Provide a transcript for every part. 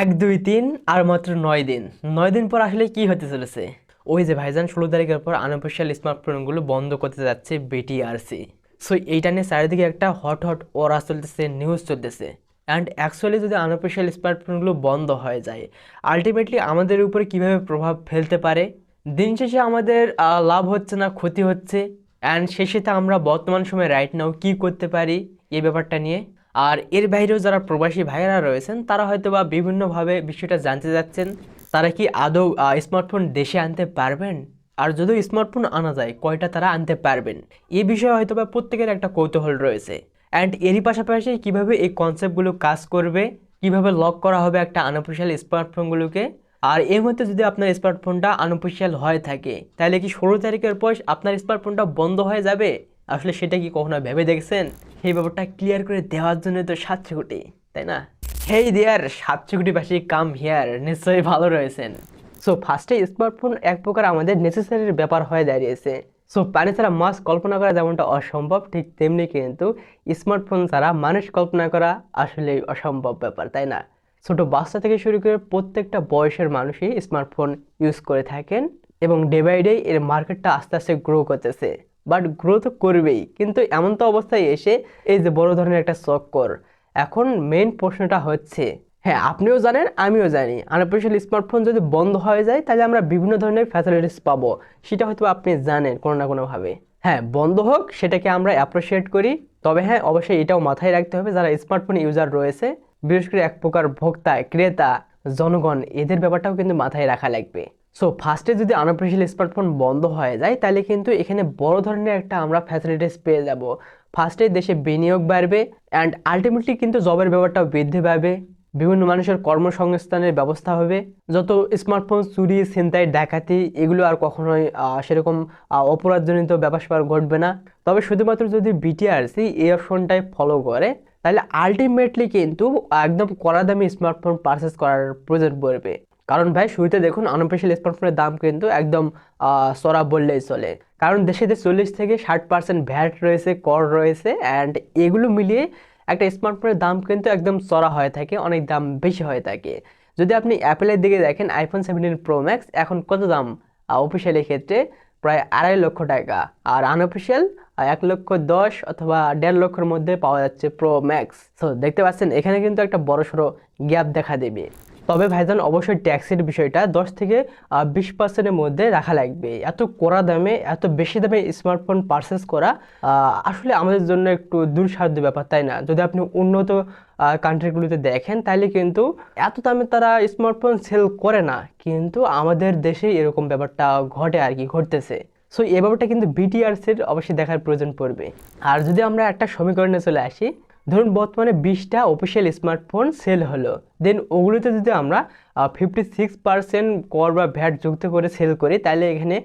এক, দুই, তিন আর মাত্র নয় দিন। নয় দিন পর আসলে কি হতে চলেছে? ওই যে ভাইজান ষোলো তারিখের পর আনঅফিসিয়াল স্মার্টফোনগুলো বন্ধ করতে যাচ্ছে বিটিআরসি সো এইটা নিয়ে চারিদিকে একটা হট হট ওরা চলতেছে নিউজ চলতেছে। অ্যান্ড অ্যাকচুয়ালি যদি আনঅফিসিয়াল স্মার্টফোনগুলো বন্ধ হয়ে যায় আলটিমেটলি আমাদের উপরে কীভাবে প্রভাব ফেলতে পারে? দিন শেষে আমাদের লাভ হচ্ছে না, ক্ষতি হচ্ছে। অ্যান্ড শেষেতে আমরা বর্তমান সময়ে রাইট নাও কী করতে পারি? এই ব্যাপারটা নিয়ে। আর এর বাইরেও যারা প্রবাসী ভাইয়েরা রয়েছেন, তারা হয়তো বা বিভিন্নভাবে বিষয়টা জানতে যাচ্ছেন। তারা কি আদৌ স্মার্টফোন দেশে আনতে পারবেন? আর যদিও স্মার্টফোন আনা যায়, কয়টা তারা আনতে পারবেন? এই বিষয়ে হয়তো বা প্রত্যেকের একটা কৌতূহল রয়েছে। অ্যান্ড এরই পাশাপাশি কীভাবে এই কনসেপ্টগুলো কাজ করবে, কীভাবে লক করা হবে একটা আনঅফিসিয়াল স্মার্টফোনগুলোকে? আর এই মুহূর্তে যদি আপনার স্মার্টফোনটা আনঅফিসিয়াল হয়ে থাকে, তাহলে কি ষোলো তারিখের পর আপনার স্মার্টফোনটা বন্ধ হয়ে যাবে? আসলে সেটা কি কখনো ভেবে দেখছেন? সেই ব্যাপারটা ক্লিয়ার করে দেওয়ার জন্য তো সাতশো কোটি তাই না? হেই দেয়ার সাতশো কোটি পাশে কাম হিয়ার নিশ্চয়ই ভালো রয়েছেন। সো ফার্স্টে স্মার্টফোন এক প্রকার আমাদের নেসেসারির ব্যাপার হয়ে দাঁড়িয়েছে। সো পানি ছাড়া মাছ কল্পনা করা যেমনটা অসম্ভব, ঠিক তেমনি কিন্তু স্মার্টফোন ছাড়া মানুষ কল্পনা করা আসলে অসম্ভব ব্যাপার, তাই না? ছোট বাচ্চা থেকে শুরু করে প্রত্যেকটা বয়সের মানুষই স্মার্টফোন ইউজ করে থাকেন এবং ডে বাই ডে এর মার্কেটটা আস্তে আস্তে গ্রো করতেছে। বাট গ্রো তো করবেই। কিন্তু এমন তো অবস্থায় এসে এই যে বড় ধরনের একটা চক্কর এখন মেন প্রশ্নটা হচ্ছে হ্যাঁ আপনিও জানেন, আমিও জানি। আনঅফিসিয়াল স্মার্টফোন যদি বন্ধ হয়ে যায়, তাহলে আমরা বিভিন্ন ধরনের ফ্যাসিলিটিস পাবো। সেটা হয়তো আপনি জানেন কোনো না কোনোভাবে। হ্যাঁ বন্ধ হোক, সেটাকে আমরা অ্যাপ্রিসিয়েট করি। তবে হ্যাঁ অবশ্যই এটাও মাথায় রাখতে হবে, যারা স্মার্টফোন ইউজার রয়েছে, বিশেষ করে এক প্রকার ভোক্তা, ক্রেতা, জনগণ, এদের ব্যাপারটাও কিন্তু মাথায় রাখা লাগবে। সো ফার্স্টে যদি আনঅফিসিয়াল স্মার্টফোন বন্ধ হয়ে যায়, তাহলে কিন্তু এখানে বড় ধরনের একটা আমরা ফ্যাসিলিটিস পেয়ে যাব। ফার্স্টে দেশে বিনিয়োগ বাড়বে অ্যান্ড আলটিমেটলি কিন্তু জবের ব্যাপারটাও বৃদ্ধি পাবে। বিভিন্ন মানুষের কর্মসংস্থানের ব্যবস্থা হবে। যত স্মার্টফোন চুরি, ছিনতাই, ডাকাতি, এগুলো আর কখনোই সেরকম অপরাধজনিত ব্যাপার ঘটবে না। তবে শুধুমাত্র যদি বিটিআরসি এই অপশনটাই ফলো করে, তাহলে আলটিমেটলি কিন্তু একদম কড়া দামি স্মার্টফোন পারচেস করার প্রয়োজন পড়বে। কারণ ভাই, শুরুতে দেখুন আনঅফিসিয়াল স্মার্টফোনের দাম কিন্তু একদম চড়া বললেই চলে। কারণ দেশে যে চল্লিশ থেকে ষাট পার্সেন্ট ভ্যাট রয়েছে, কর রয়েছে অ্যান্ড এগুলো মিলিয়ে একটা স্মার্টফোনের দাম কিন্তু একদম চড়া হয়ে থাকে, অনেক দাম বেশি হয়ে থাকে। যদি আপনি অ্যাপেলের দিকে দেখেন আইফোন সেভেন্টিন প্রো ম্যাক্স এখন কত দাম? অফিসিয়ালের ক্ষেত্রে প্রায় আড়াই লক্ষ টাকা। আর আনঅফিসিয়াল এক লক্ষ দশ অথবা দেড় লক্ষের মধ্যে পাওয়া যাচ্ছে প্রো ম্যাক্স তো দেখতে পাচ্ছেন, এখানে কিন্তু একটা বড়সড় গ্যাপ দেখা দেবে। তবে ভাইজান, অবশ্যই ট্যাক্সের বিষয়টা দশ থেকে বিশ পার্সেন্টের মধ্যে রাখা লাগবে। এত কড়া দামে, এত বেশি দামে স্মার্টফোন পারচেস করা আসলে আমাদের জন্য একটু দুঃসাধ্য ব্যাপার, তাই না? যদি আপনি উন্নত কান্ট্রিগুলোতে দেখেন, তাহলে কিন্তু এত দামে তারা স্মার্টফোন সেল করে না। কিন্তু আমাদের দেশে এরকম ব্যাপারটা ঘটে আর কি, ঘটতেছে। সো এ ব্যাপারটা কিন্তু বিটিআরসির অবশ্যই দেখার প্রয়োজন পড়বে। আর যদি আমরা একটা সমীকরণে চলে আসি ধরুন বর্তমানে বিশটা অফিসিয়াল স্মার্টফোন সেল হলো। দেন ওগুলোতে যদি আমরা ফিফটি সিক্স পার্সেন্ট কর বা ভ্যাট যুক্ত করে সেল করি, তাহলে এখানে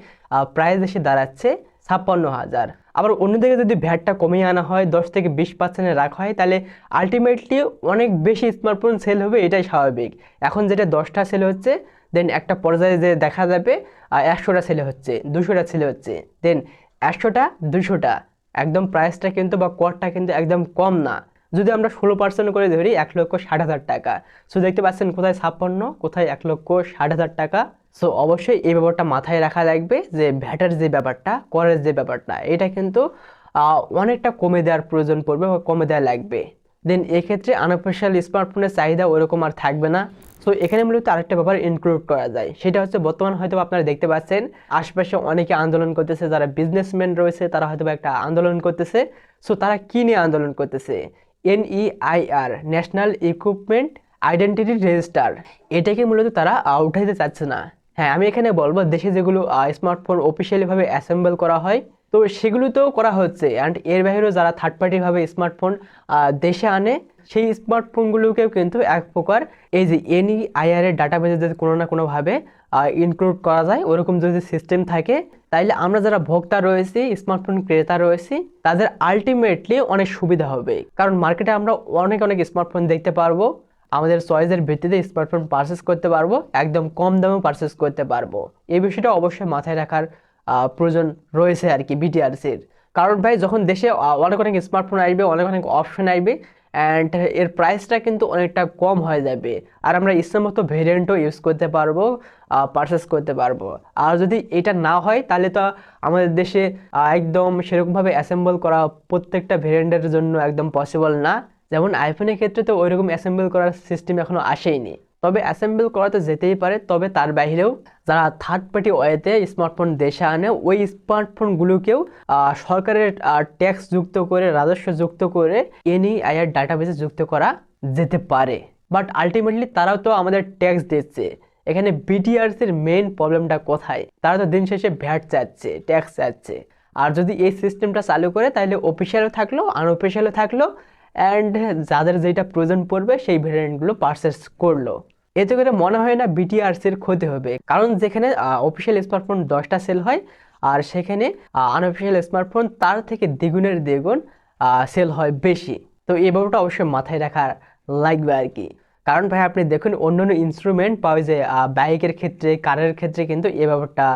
প্রাইস এসে দাঁড়াচ্ছে ছাপ্পান্ন হাজার। আবার অন্যদিকে যদি ভ্যাটটা কমিয়ে আনা হয়, দশ থেকে বিশ পার্সেন্টে রাখা হয়, তাহলে আলটিমেটলি অনেক বেশি স্মার্টফোন সেল হবে, এটাই স্বাভাবিক। এখন যেটা দশটা সেল হচ্ছে দেন একটা পর্যায়ে যে দেখা যাবে একশোটা সেলে হচ্ছে, দুশোটা সেলে হচ্ছে দেন একশোটা, দুশোটা। একদম প্রাইসটা কিন্তু বা করটা কিন্তু একদম কম না। যদি আমরা ষোলো পার্সেন্ট করে ধরি, এক লক্ষ ষাট হাজার টাকা। সো দেখতে পাচ্ছেন কোথায় ছাপ্পান্ন, কোথায় এক লক্ষ ষাট হাজার টাকা। সো অবশ্যই এই ব্যাপারটা মাথায় রাখা লাগবে যে ভ্যাটের যে ব্যাপারটা করের যে ব্যাপারটা, এটা কিন্তু অনেকটা কমে দেওয়ার প্রয়োজন পড়বে বা কমে দেওয়া লাগবে। দেন এক্ষেত্রে আনঅফিসিয়াল স্মার্টফোনের চাহিদা ওরকম আর থাকবে না। সো এখানে মূলত আরেকটা ব্যাপার ইনক্লুড করা যায়। সেটা হচ্ছে বর্তমান হয়তো আপনারা দেখতে পাচ্ছেন, আশপাশে অনেকে আন্দোলন করতেছে, যারা বিজনেসম্যান রয়েছে, তারা হয়তো একটা আন্দোলন করতেছে। সো তারা কী নিয়ে আন্দোলন করতেছে? NEIR national equipment identity register এটাকে মূলত তারা উঠাইতে চাচ্ছে না। হ্যাঁ আমি এখানে বলব, দেশে যেগুলো স্মার্টফোন অফিসিয়ালিভাবে অ্যাসেম্বল করা হয় তো সেগুলোতেও করা হচ্ছে। অ্যান্ড এর বাইরেও যারা থার্ড পার্টিভাবে স্মার্টফোন দেশে আনে, সেই স্মার্টফোনগুলোকেও কিন্তু এক প্রকার এই যে এনইআইআর এর ডাটাবেজে যদি কোনো না কোনোভাবে ইনক্লুড করা যায়, ওরকম যদি সিস্টেম থাকে, তাইলে আমরা যারা ভোক্তা রয়েছি স্মার্টফোন ক্রেতা রয়েছি, তাদের আলটিমেটলি অনেক সুবিধা হবে। কারণ মার্কেটে আমরা অনেক অনেক স্মার্টফোন দেখতে পারব, আমাদের চয়েসের ভিত্তিতে স্মার্টফোন পারচেস করতে পারব, একদম কম দামেও পারচেস করতে পারব। এই বিষয়টা অবশ্যই মাথায় রাখার প্রয়োজন রয়েছে আর কি বিটিআরসির কারণ ভাই, যখন দেশে অনেক অনেক স্মার্টফোন আসবে, অনেক অনেক অপশন আসবে অ্যান্ড এর প্রাইসটা কিন্তু অনেকটা কম হয়ে যাবে। আর আমরা ইচ্ছা মতো ভেরিয়েন্টও ইউজ করতে পারব পারচেস করতে পারব। আর যদি এটা না হয়, তাহলে তো আমাদের দেশে একদম সেরকমভাবে অ্যাসেম্বল করা প্রত্যেকটা ভেরিয়েন্টের জন্য একদম পসিবল না। যেমন আইফোনের ক্ষেত্রে তো ওইরকম অ্যাসেম্বল করার সিস্টেম এখনও আসেইনি। তবে অ্যাসেম্বল করা তো যেতেই পারে, তবে তার বাইরেও যারা থার্ড পার্টি ওয়েতে স্মার্টফোন দেশে আনে, ওই স্মার্টফোনগুলোকেও সরকারের ট্যাক্স যুক্ত করে, রাজস্ব যুক্ত করে এনইআইআর ডাটাবেসে যুক্ত করা যেতে পারে। বাট আলটিমেটলি তারাও তো আমাদের ট্যাক্স দিচ্ছে। এখানে বিটিআরসির মেন প্রবলেমটা কোথায়? তারা তো দিন শেষে ভ্যাট চাচ্ছে ট্যাক্স চাচ্ছে। আর যদি এই সিস্টেমটা চালু করে, তাহলে অফিসিয়ালও থাকল আনঅফিসিয়ালও থাকল অ্যান্ড যাদের যেটা প্রয়োজন পড়বে, সেই ভেরিয়েন্টগুলো পারচেস করল। এতে করে মনে হয় না বিটিআরসির ক্ষতি হবে। কারণ যেখানে অফিসিয়াল স্মার্টফোন দশটা সেল হয়, আর সেখানে আনঅফিসিয়াল স্মার্টফোন তার থেকে দ্বিগুণের দ্বিগুণ সেল হয় বেশি। তো এই ব্যাপারটা অবশ্যই মাথায় রাখা লাগবে আর কি। কারণ ভাই, আপনি দেখুন অন্য অন্য ইনস্ট্রুমেন্ট পাওয়া যায় বাইকের ক্ষেত্রে কারের ক্ষেত্রে কিন্তু এ ব্যাপারটা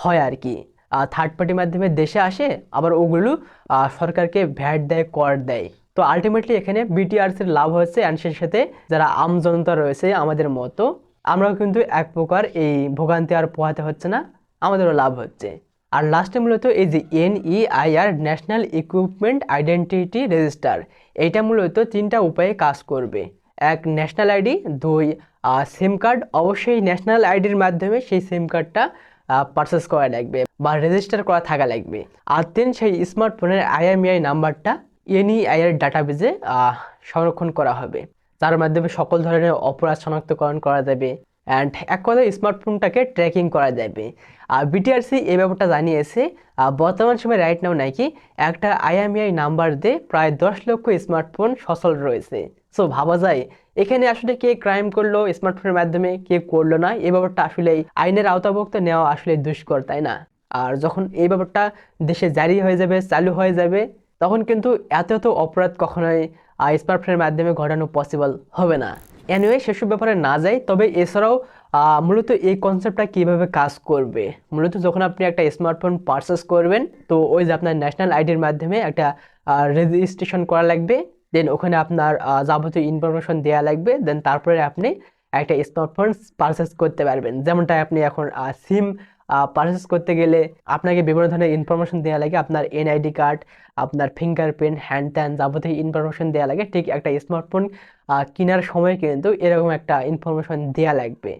হয় আর কি। থার্ড পার্টির মাধ্যমে দেশে আসে, আবার ওগুলো সরকারকে ভ্যাট দেয়, কর দেয়। তো আলটিমেটলি এখানে বিটিআরসির লাভ হচ্ছে অ্যান্ড সেই সাথে যারা আম জনতা রয়েছে আমাদের মতো, আমরাও কিন্তু এক প্রকার এই ভোগান্তি আর পোহাতে হচ্ছে না, আমাদেরও লাভ হচ্ছে। আর লাস্টে মূলত এই যে NEIR national equipment identity register এইটা মূলত তিনটা উপায়ে কাজ করবে। এক ন্যাশনাল আইডি দুই সিম কার্ড অবশ্যই ন্যাশনাল আইডির মাধ্যমে সেই সিম কার্ডটা পারচেস করা লাগবে বা রেজিস্টার করা থাকা লাগবে। আর তিন, সেই স্মার্টফোনের আইএমইআই নাম্বারটা এনইআইআর ডাটাবেজে সংরক্ষণ করা হবে। তার মাধ্যমে সকল ধরনের অপরাধ শনাক্তকরণ করা যাবে অ্যান্ড এক কথায় স্মার্টফোনটাকে ট্র্যাকিং করা যাবে। আর বিটিআরসি এই ব্যাপারটা জানিয়েছে বর্তমান সময় রাইট নাও নাকি একটা আইএমইআই নাম্বার দিয়ে প্রায় দশ লক্ষ স্মার্টফোন সচল রয়েছে। সো ভাবা যায়, এখানে আসলে কে ক্রাইম করল স্মার্টফোনের মাধ্যমে, কে করল না এই ব্যাপারটা আসলে আইনের আওতাভুক্ত নেওয়া আসলে দুষ্কর, তাই না? আর যখন এই ব্যাপারটা দেশে জারি হয়ে যাবে, চালু হয়ে যাবে তখন কিন্তু এত এত অপরাধ কখনোই স্মার্টফোনের মাধ্যমে ঘটানো পসিবল হবে না। এনিওয়ে সেসব ব্যাপারে না যাই, তবে এছাড়াও মূলত এই কনসেপ্টটা কীভাবে কাজ করবে? মূলত যখন আপনি একটা স্মার্টফোন পারচেস করবেন, তো ওই যে আপনার ন্যাশনাল আইডির মাধ্যমে একটা রেজিস্ট্রেশন করা লাগবে দেন ওখানে আপনার যাবতীয় ইনফরমেশন দেওয়া লাগবে দেন তারপরে আপনি একটা স্মার্টফোন পারচেস করতে পারবেন। যেমনটা আপনি এখন সিম পারচেস করতে গেলে আপনাকে বিভিন্ন ধরনের ইনফরমেশন দেওয়া লাগে। আপনার এনআইডি কার্ড আপনার ফিঙ্গারপ্রিন্ট হ্যান্ড ত্যান যাবতীয় ইনফরমেশন দেওয়া লাগে। ঠিক একটা স্মার্টফোন কেনার সময় কিন্তু এরকম একটা ইনফরমেশন দেওয়া লাগবে।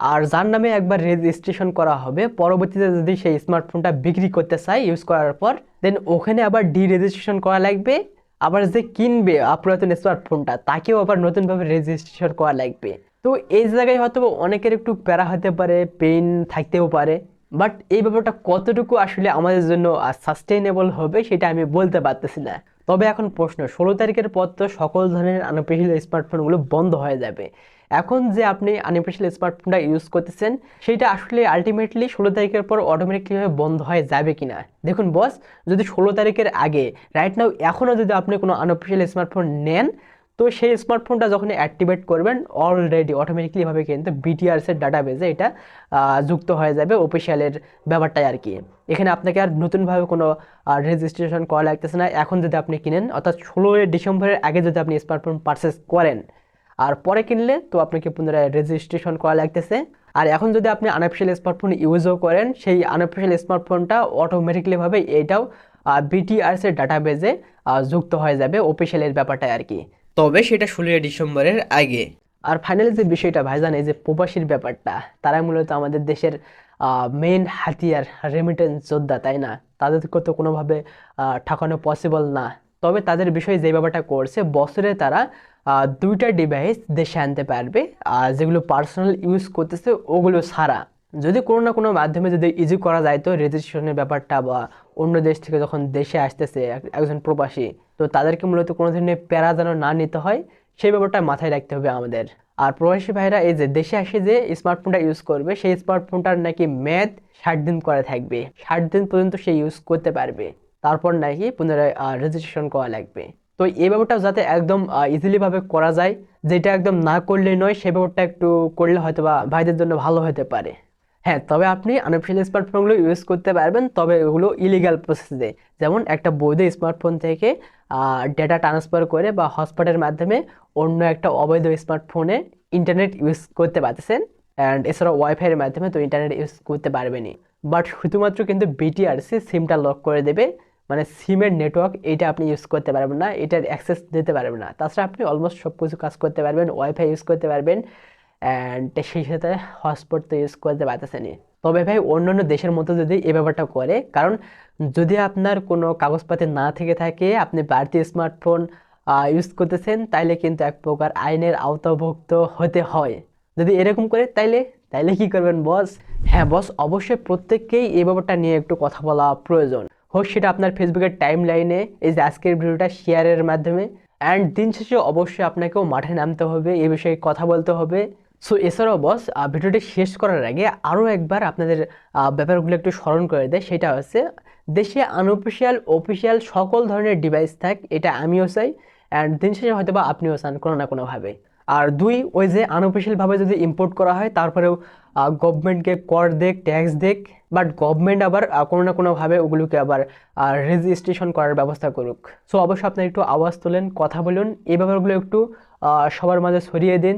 আর যার নামে একবার রেজিস্ট্রেশন করা হবে, পরবর্তীতে যদি সেই স্মার্টফোনটা বিক্রি করতে চায় ইউজ করার পর দেন ওখানে আবার ডি রেজিস্ট্রেশন করা লাগবে। আবার যে কিনবে পুরাতন স্মার্টফোনটা তাকেও আবার নতুনভাবে রেজিস্ট্রেশন করা লাগবে। তো এই জায়গায় হয়তো অনেকের একটু প্যারা হতে পারে পেইন থাকতেও পারে। বাট এই ব্যাপারটা কতটুকু আসলে আমাদের জন্য সাস্টেইনেবল হবে সেটা আমি বলতে পারতেছি না। তবে এখন প্রশ্ন, ষোলো তারিখের পর তো সকল ধরনের আনঅফিসিয়াল স্মার্টফোনগুলো বন্ধ হয়ে যাবে। এখন যে আপনি আনঅফিসিয়াল স্মার্টফোনটা ইউজ করতেছেন, সেটা আসলে আলটিমেটলি ষোলো তারিখের পর অটোমেটিকলিভাবে বন্ধ হয়ে যাবে কিনা? দেখুন বস যদি ষোলো তারিখের আগে রাইট নাও এখনও যদি আপনি কোনো আনঅফিসিয়াল স্মার্টফোন নেন তো সেই স্মার্টফোনটা যখন অ্যাক্টিভেট করবেন অলরেডি অটোমেটিকলিভাবে কিন্তু বিটিআরসের ডাটাবেজে এটা যুক্ত হয়ে যাবে অফিসিয়ালের ব্যাপারটাই আর কি। এখানে আপনাকে আর নতুনভাবে কোনো রেজিস্ট্রেশন করা লাগতেছে না। এখন যদি আপনি কিনেন, অর্থাৎ ষোলোই ডিসেম্বরের আগে যদি আপনি স্মার্টফোন পারচেস করেন, আর পরে কিনলে তো আপনাকে পুনরায় রেজিস্ট্রেশন করা লাগতেছে। আর এখন যদি আপনি আনঅফিসিয়াল স্মার্টফোন ইউজও করেন, সেই আনঅফিসিয়াল স্মার্টফোনটা অটোমেটিকলিভাবে এটাও বিটিআরস এর ডাটাবেজে যুক্ত হয়ে যাবে অফিসিয়ালের ব্যাপারটাই আর কি। তবে সেটা ষোলোই ডিসেম্বরের আগে। আর ফাইনালি যে বিষয়টা ভাইজান, এই যে প্রবাসীর ব্যাপারটা তারা মূলত আমাদের দেশের মেইন হাতিয়ার রেমিটেন্স যোদ্ধা, তাই না? তাদেরকে তো কোনোভাবে ঠকানো পসিবল না। তবে তাদের বিষয়ে যে ব্যাপারটা করছে, বছরে তারা দুইটা ডিভাইস দেশে আনতে পারবে আর যেগুলো পার্সোনাল ইউজ করতেছে, ওগুলো ছাড়া। যদি কোনো না কোনো মাধ্যমে যদি ইজি করা যায়, তো রেজিস্ট্রেশনের ব্যাপারটা বা অন্য দেশ থেকে যখন দেশে আসতেছে একজন প্রবাসী তো তাদেরকে মূলত কোনো ধরনের প্যারা যেন না নিতে হয়, সেই ব্যাপারটা মাথায় রাখতে হবে আমাদের। আর প্রবাসী ভাইরা, এই যে দেশে আসে যে স্মার্টফোনটা ইউজ করবে, সেই স্মার্টফোনটার নাকি মেয়াদ ষাট দিন করে থাকবে। ষাট দিন পর্যন্ত সে ইউজ করতে পারবে। তারপর নাকি পুনরায় রেজিস্ট্রেশন করা লাগবে। তো এই ব্যাপারটা যাতে একদম ইজিলি ভাবে করা যায়, যেটা একদম না করলে নয়, সে ব্যাপারটা একটু করলে হয়তো বা ভাইদের জন্য ভালো হতে পারে। হ্যাঁ তবে আপনি আনঅফিসিয়াল স্মার্টফোনগুলো ইউজ করতে পারবেন, তবে ওগুলো ইলিগাল প্রসেসে যেমন একটা বৈধ স্মার্টফোন থেকে ডেটা ট্রান্সফার করে বা হটস্পটের মাধ্যমে অন্য একটা অবৈধ স্মার্টফোনে ইন্টারনেট ইউজ করতে পারতেছেন অ্যান্ড এছাড়া ওয়াইফাইয়ের মাধ্যমে তো ইন্টারনেট ইউজ করতে পারবেনই। বাট শুধুমাত্র কিন্তু বিটিআরসি সিমটা লক করে দেবে মানে সিমের নেটওয়ার্ক এটা আপনি ইউজ করতে পারবেন না, এটার অ্যাক্সেস দিতে পারবেন না। তাছাড়া আপনি অলমোস্ট সব কিছু কাজ করতে পারবেন ওয়াইফাই ইউজ করতে পারবেন অ্যান্ড সেই সাথে হটস্পট তো ইউজ করতে পারতেছেনি তবে ভাই, অন্যান্য দেশের মতো যদি এ ব্যাপারটা করে, কারণ যদি আপনার কোনো কাগজপাতি না থেকে থাকে, আপনি বাড়তি স্মার্টফোন ইউজ করতেছেন, তাইলে কিন্তু এক প্রকার আইনের আওতাভুক্ত হতে হয়। যদি এরকম করে, তাইলে তাইলে কি করবেন বস হ্যাঁ বস অবশ্যই প্রত্যেককেই এই ব্যাপারটা নিয়ে একটু কথা বলা প্রয়োজন। হোক, সেটা আপনার ফেসবুকের টাইম লাইনে এই যে আজকের ভিডিওটা শেয়ারের মাধ্যমে। অ্যান্ড দিন শেষে অবশ্যই আপনাকেও মাঠে নামতে হবে এই বিষয়ে কথা বলতে হবে। সো এছাড়াও বস ভিডিওটি শেষ করার আগে আরও একবার আপনাদের ব্যাপারগুলো একটু স্মরণ করে দেয়। সেটা হচ্ছে, দেশে আনঅফিসিয়াল অফিসিয়াল সকল ধরনের ডিভাইস থাক, এটা আমিও চাই অ্যান্ড দিন শেষে হয়তো বা আপনিও চান কোনো না কোনোভাবে। আর দুই, ওই যে আনঅফিসিয়ালভাবে যদি ইম্পোর্ট করা হয়, তারপরেও গভর্নমেন্টকে কর দেখ ট্যাক্স দেখ বাট গভর্নমেন্ট আবার কোনো না কোনোভাবে ওগুলোকে আবার রেজিস্ট্রেশন করার ব্যবস্থা করুক। সো অবশ্যই আপনার একটু আওয়াজ তোলেন, কথা বলুন, এই ব্যাপারগুলো একটু সবার মাঝে ছড়িয়ে দিন।